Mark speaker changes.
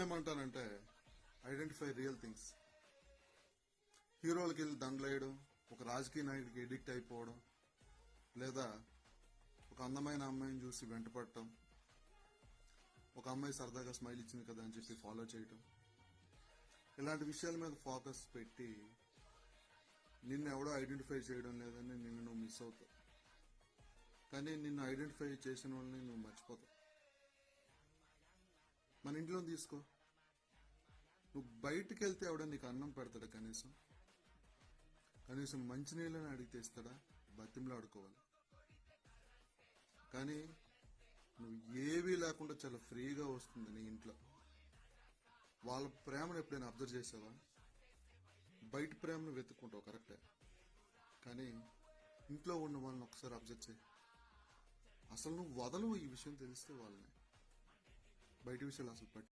Speaker 1: నేనేమంటానంటే identify real things హీరోలకి వెళ్ళి దండలేయడం ఒక రాజకీయ నాయకుడికి ఎడిక్ట్ అయిపోవడం లేదా ఒక అందమైన అమ్మాయిని చూసి వెంటపడటం ఒక అమ్మాయి సరదాగా స్మైల్ ఇచ్చింది కదా అని చెప్పి ఫాలో చేయటం. ఇలాంటి విషయాల మీద ఫోకస్ పెట్టి నిన్ను ఎవడో ఐడెంటిఫై చేయడం లేదని నిన్ను నువ్వు మిస్ అవుతావు. కానీ నిన్ను ఐడెంటిఫై చేసిన వాళ్ళని నువ్వు మర్చిపోతావు. మన ఇంట్లో తీసుకో. నువ్వు బయటికి వెళ్తే ఎవడో నీకు అన్నం పెడతాడా కనీసం? కనీసం మంచినీళ్ళని అడిగితే ఇస్తాడా? బతిమలో ఆడుకోవాలి. కానీ నువ్వు ఏవీ లేకుండా చాలా ఫ్రీగా వస్తుంది నీ ఇంట్లో. వాళ్ళ ప్రేమను ఎప్పుడైనా అబ్జర్వ్ చేసావా? బయట ప్రేమను వెతుక్కుంటావు కరెక్టే. కానీ ఇంట్లో ఉన్న వాళ్ళని ఒకసారి అబ్జర్వ్ చేయి. అసలు నువ్వు వదలవు ఈ విషయం తెలిస్తే వాళ్ళని. బయట విషయాలు అసలు పట్టి